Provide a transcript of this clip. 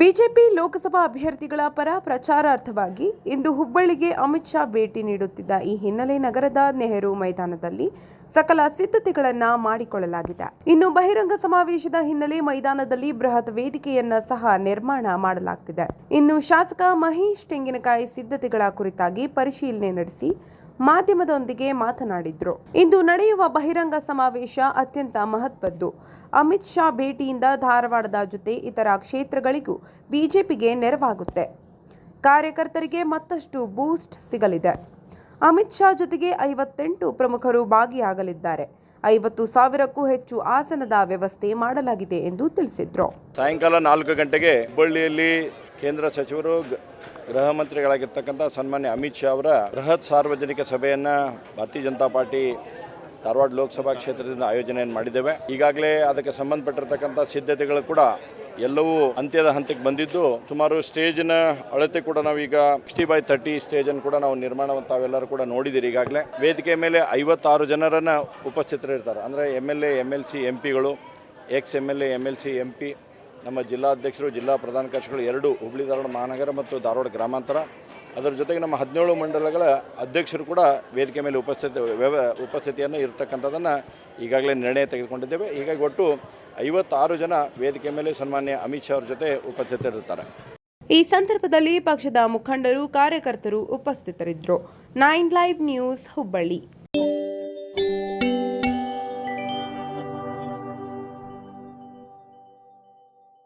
BJP Lok Sabha ಅಭ್ಯರ್ಥಿಗಳ ಪರ ಪ್ರಚಾರಾರ್ಥವಾಗಿ ಇಂದು ಹುಬ್ಬಳ್ಳಿಗೆ ಅಮಿತ್ ಶಾ ಭೇಟಿ ನೀಡುತ್ತಿದ್ದ ಈ ಹಿನ್ನೆಲೆ ನಗರದ ನೆಹರು ಮೈದಾನದಲ್ಲಿ ಸಕಲ ಸಿದ್ಧತೆಗಳನ್ನ ಮಾಡಿಕೊಳ್ಳಲಾಗಿದೆ. ಇನ್ನು ಬಹಿರಂಗ ಸಮಾವೇಶದ ಹಿನ್ನೆಲೆ ಮೈದಾನದಲ್ಲಿ ಬೃಹತ್ ವೇದಿಕೆಯನ್ನ ಸಹ ನಿರ್ಮಾಣ ಮಾಡಲಾಗ್ತಿದೆ. ಇನ್ನು ಶಾಸಕ ಮಹೇಶ್ ತೆಂಗಿನಕಾಯಿ ಸಿದ್ಧತೆಗಳ ಕುರಿತಾಗಿ ಪರಿಶೀಲನೆ ನಡೆಸಿ ಮಾಧ್ಯಮದೊಂದಿಗೆ ಮಾತನಾಡಿದ್ರು. ಇಂದು ನಡೆಯುವ ಬಹಿರಂಗ ಸಮಾವೇಶ ಅತ್ಯಂತ ಮಹತ್ವದ್ದು. ಅಮಿತ್ ಶಾ ಭೇಟಿಯಿಂದ ಧಾರವಾಡದ ಜೊತೆ ಇತರ ಕ್ಷೇತ್ರಗಳಿಗೂ ಬಿಜೆಪಿಗೆ ನೆರವಾಗುತ್ತೆ. ಕಾರ್ಯಕರ್ತರಿಗೆ ಮತ್ತಷ್ಟು ಬೂಸ್ಟ್ ಸಿಗಲಿದೆ. ಅಮಿತ್ ಶಾ ಜೊತೆಗೆ ಐವತ್ತೆಂಟು ಪ್ರಮುಖರು ಭಾಗಿಯಾಗಲಿದ್ದಾರೆ. ಐವತ್ತು ಸಾವಿರಕ್ಕೂ ಹೆಚ್ಚು ಆಸನದ ವ್ಯವಸ್ಥೆ ಮಾಡಲಾಗಿದೆ ಎಂದು ತಿಳಿಸಿದ್ರು. ಸಾಯಂಕಾಲ ನಾಲ್ಕು ಗಂಟೆಗೆ ಹುಬ್ಬಳ್ಳಿಯಲ್ಲಿ ಕೇಂದ್ರ ಸಚಿವರು ಗೃಹ ಮಂತ್ರಿಗಳಾಗಿರ್ತಕ್ಕಂಥ ಸನ್ಮಾನ್ಯ ಅಮಿತ್ ಶಾ ಅವರ ಬೃಹತ್ ಸಾರ್ವಜನಿಕ ಸಭೆಯನ್ನು ಭಾರತೀಯ ಜನತಾ ಪಾರ್ಟಿ ಧಾರವಾಡ ಲೋಕಸಭಾ ಕ್ಷೇತ್ರದಿಂದ ಆಯೋಜನೆಯನ್ನು ಮಾಡಿದ್ದೇವೆ. ಈಗಾಗಲೇ ಅದಕ್ಕೆ ಸಂಬಂಧಪಟ್ಟಿರ್ತಕ್ಕಂಥ ಸಿದ್ಧತೆಗಳು ಕೂಡ ಎಲ್ಲವೂ ಅಂತ್ಯದ ಹಂತಕ್ಕೆ ಬಂದಿದ್ದು, ಸುಮಾರು ಸ್ಟೇಜಿನ ಅಳತೆ ಕೂಡ ನಾವೀಗ ಸಿಕ್ಸ್ಟಿ ಬೈ ತರ್ಟಿ ಸ್ಟೇಜನ್ನು ಕೂಡ ನಾವು ನಿರ್ಮಾಣವಂತ ತಾವೆಲ್ಲರೂ ಕೂಡ ನೋಡಿದ್ದೀರಿ. ಈಗಾಗಲೇ ವೇದಿಕೆ ಮೇಲೆ ಐವತ್ತಾರು ಜನರನ್ನು ಉಪಸ್ಥಿತರಿರ್ತಾರೆ. ಅಂದರೆ M L A, M L C, M ಪಿಗಳು ex M L A, M L C, M P ನಮ್ಮ ಜಿಲ್ಲಾಧ್ಯಕ್ಷರು, ಜಿಲ್ಲಾ ಪ್ರಧಾನ ಕಾರ್ಯದರ್ಶಿಗಳು ಎರಡು ಹುಬ್ಬಳ್ಳಿ ಧಾರವಾಡ ಮಹಾನಗರ ಮತ್ತು ಧಾರವಾಡ ಗ್ರಾಮಾಂತರ. ಅದರ ಜೊತೆಗೆ ನಮ್ಮ ಹದಿನೇಳು ಮಂಡಲಗಳ ಅಧ್ಯಕ್ಷರು ಕೂಡ ವೇದಿಕೆ ಮೇಲೆ ಉಪಸ್ಥಿತಿ ವ್ಯವ ಉಪಸ್ಥಿತಿಯನ್ನು ಇರತಕ್ಕಂಥದ್ದನ್ನು ಈಗಾಗಲೇ ನಿರ್ಣಯ ತೆಗೆದುಕೊಂಡಿದ್ದೇವೆ. ಹೀಗಾಗಿ ಒಟ್ಟು ಐವತ್ತಾರು ಜನ ವೇದಿಕೆ ಮೇಲೆ ಸನ್ಮಾನ್ಯ ಅಮಿತ್ ಶಾ ಅವರ ಜೊತೆ ಉಪಸ್ಥಿತರಿರುತ್ತಾರೆ. ಈ ಸಂದರ್ಭದಲ್ಲಿ ಪಕ್ಷದ ಮುಖಂಡರು, ಕಾರ್ಯಕರ್ತರು ಉಪಸ್ಥಿತರಿದ್ದರು. Nine live news Hubballi.